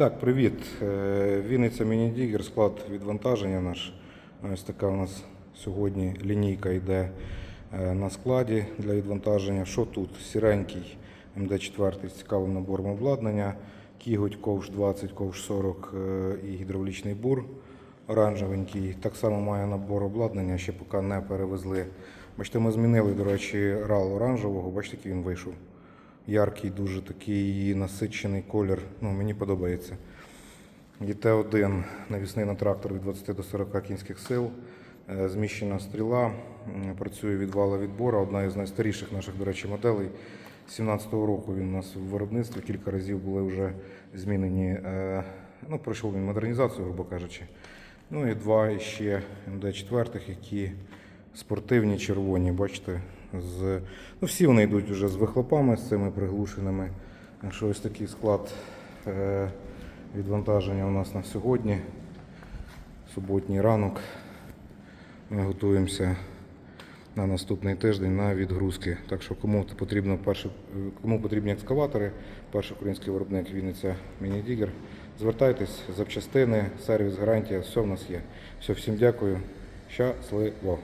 Так, привіт. Е, Вінниця Мінідігер, склад відвантаження наш. Ось така у нас сьогодні лінійка йде е, на складі для відвантаження. Що тут? Сіренький МД-4 з цікавим набором обладнання, кіготь ковш 20, ковш 40 е, і гідравлічний бур оранжевенький. Так само має набор обладнання, ще поки не перевезли. Бачите, ми змінили, до речі, рал оранжевого. Бачите, який він вийшов. Яркий, дуже такий насичений колір. Ну, мені подобається. ЄТ-1 навісний на трактор від 20 до 40 кінських сил. Е, Зміщена стріла, працює від вала відбора. Одна із найстаріших наших, до речі, моделей. 17-го року він у нас в виробництві кілька разів були вже змінені. е, Ну, пройшов він модернізацію, грубо кажучи. Ну і два ще МД-4, які спортивні, червоні, бачите, з... ну, всі вони йдуть вже з вихлопами, з цими приглушеними. Так що ось такий склад е, відвантаження у нас на сьогодні. Суботній ранок. Ми готуємося на наступний тиждень на відгрузки. Так що кому потрібно перше, кому потрібні екскаватори, перший український виробник Вінниця Мінідігер, звертайтесь, запчастини, сервіс, гарантія, все в нас є. Все, всім дякую. Щасливо!